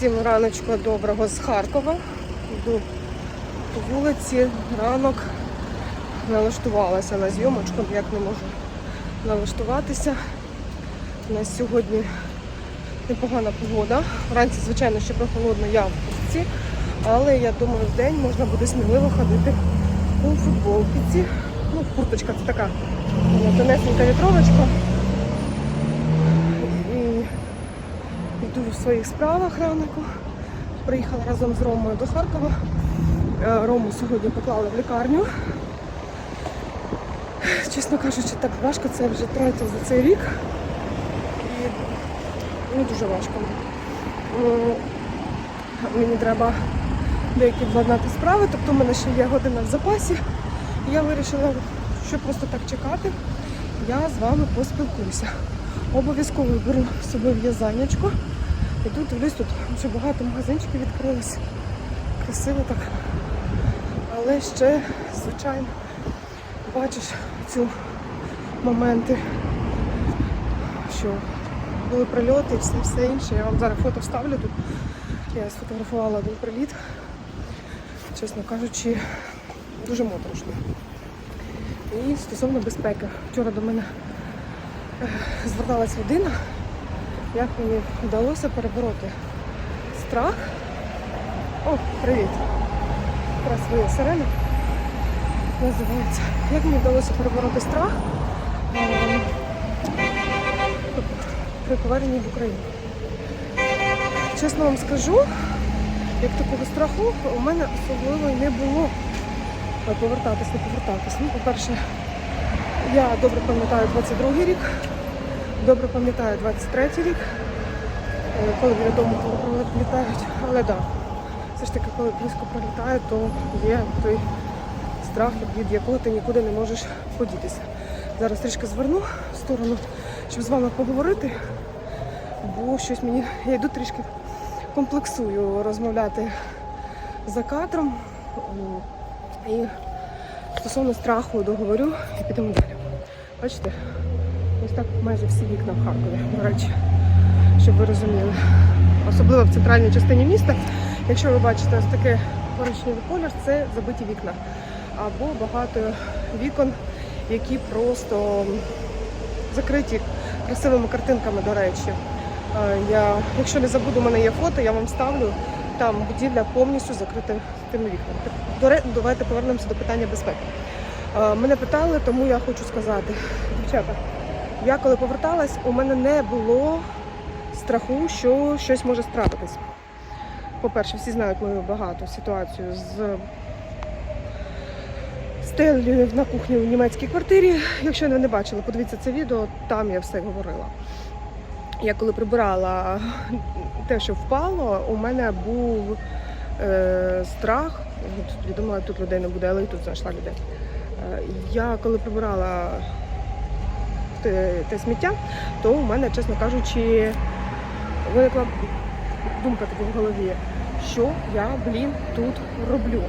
Всім раночку доброго з Харкова. Йду по вулиці, ранок налаштувалася на зйомочку, як не можу налаштуватися. У нас сьогодні непогана погода. Вранці, звичайно, ще прохолодно, я в куртці, але я думаю, в день можна буде сміливо ходити у футболці. Ну, курточка це така тонесенька вітровочка. І йду в своїх справах ранку. Приїхала разом з Ромою до Харкова. Е, Рому сьогодні поклали в лікарню. Чесно кажучи, так важко, це вже третє за цей рік. І ну, дуже важко. Мені треба деякі владнати справи, тобто в мене ще є година в запасі. Я вирішила, що просто так чекати, я з вами поспілкуюся. Обов'язково беру з собою в'язаннячко. І тут дивлюсь, тут вже багато магазинчиків відкрилось. Красиво так. Але ще, звичайно, бачиш ці моменти, що були прильоти і все, все інше. Я вам зараз фото вставлю тут. Я сфотографувала один приліт. Чесно кажучи, дуже моторошно. І стосовно безпеки. Вчора до мене е, зверталась людина, як мені вдалося перебороти страх. О, привіт! Якраз своя сирена називається. Як мені вдалося перебороти страх е, при поверненні в Україну? Чесно вам скажу, як такого страху у мене особливо не було повертатись, не повертатись. Ну, по-перше, я добре пам'ятаю 22-й рік, добре пам'ятаю 23 рік, е, коли біля дому коли прилітають. Але так, да, все ж таки, коли близько прилітає, то є той страх, від якого ти нікуди не можеш подітися. Зараз трішки зверну в сторону, щоб з вами поговорити, бо щось мені. Я йду трішки комплексую розмовляти за кадром. І стосовно страху договорю і підемо далі. Бачите, ось так майже всі вікна в Харкові, до речі, щоб ви розуміли. Особливо в центральній частині міста. Якщо ви бачите ось таке коричневий колір, це забиті вікна. Або багато вікон, які просто закриті красивими картинками, до речі. Е, Я, якщо не забуду, у мене є фото, я вам ставлю. Там будівля повністю закрита тими вікнами. Давайте повернемося до питання безпеки. Е, Мене питали, тому я хочу сказати, дівчата, я коли поверталась, у мене не було страху, що щось може страпитись. По-перше, всі знають мою багату ситуацію з стелею на кухні в німецькій квартирі. Якщо ви не бачили, подивіться це відео, там я все говорила. Я коли прибирала те, що впало, у мене був е, страх. Я думала, тут людей не буде, але і тут знайшла людей. Е, я коли прибирала те, сміття, то у мене, чесно кажучи, виникла думка така в голові, що я, блін, тут роблю.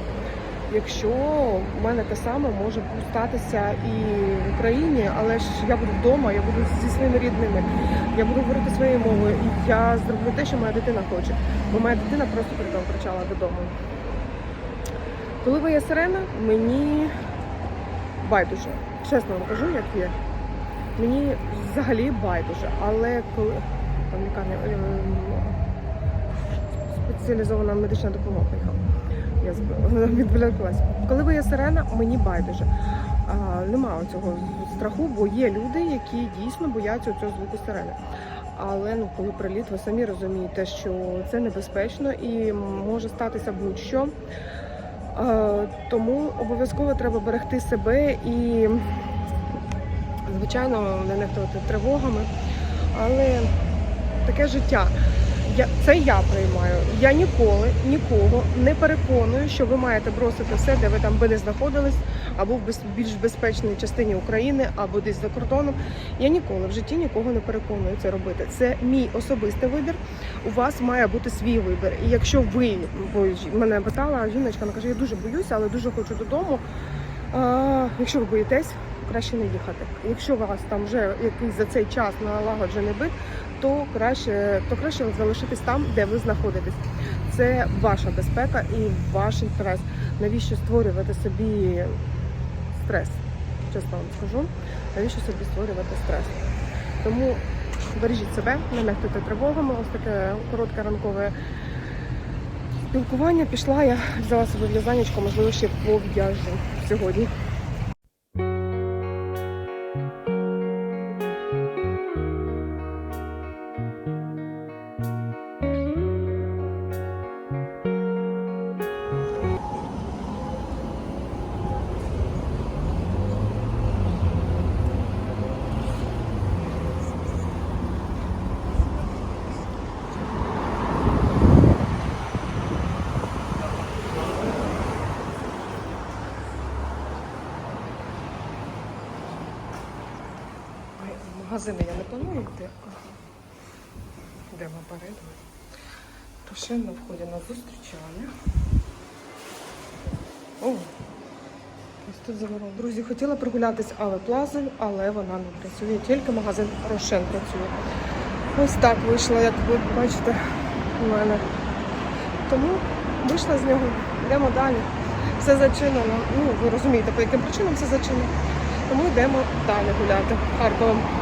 Якщо в мене те саме може статися і в Україні, але ж я буду вдома, я буду зі своїми рідними, я буду говорити своєю мовою, і я зроблю те, що моя дитина хоче. Бо моя дитина просто передом кричала додому. Коли виє сирена, мені байдуже. Чесно вам кажу, як є. Мені взагалі байдуже, але коли там лікарня ем, спеціалізована медична допомога приїхала. Я збила, відволіклась. Коли виє сирена, мені байдуже. А, немає цього страху, бо є люди, які дійсно бояться цього звуку сирени. Але ну, коли приліт, ви самі розумієте, що це небезпечно і може статися будь-що. Тому обов'язково треба берегти себе і, звичайно, не нехтувати тривогами. Але таке життя. Я, це я приймаю. Я ніколи нікого не переконую, що ви маєте бросити все, де ви там би не знаходились, або в більш безпечній частині України, або десь за кордоном. Я ніколи в житті нікого не переконую це робити. Це мій особистий вибір. У вас має бути свій вибір. І якщо ви, бо мене питала жіночка, вона каже, я дуже боюся, але дуже хочу додому. А, якщо ви боїтесь, краще не їхати. Якщо у вас там вже якийсь за цей час налагоджений бит, то краще, то краще залишитись там, де ви знаходитесь. Це ваша безпека і ваш інтерес. Навіщо створювати собі стрес? Чесно вам скажу, навіщо собі створювати стрес? Тому бережіть себе, не нехтуйте тривогами. Ось таке коротке ранкове спілкування. Пішла я, взяла собі в'язанечко, можливо, ще пов'яжу сьогодні. Магазини я не планую йти. Йдемо перед. Рошен на вході нас зустрічає. О, ось тут заворон. Друзі, хотіла прогулятись але плазою, але вона не працює. Тільки магазин Рошен працює. Ось так вийшло, як ви бачите, у мене. Тому вийшла з нього, йдемо далі. Все зачинено. Ну, ви розумієте, по яким причинам все зачинено. Тому йдемо далі гуляти Харковом.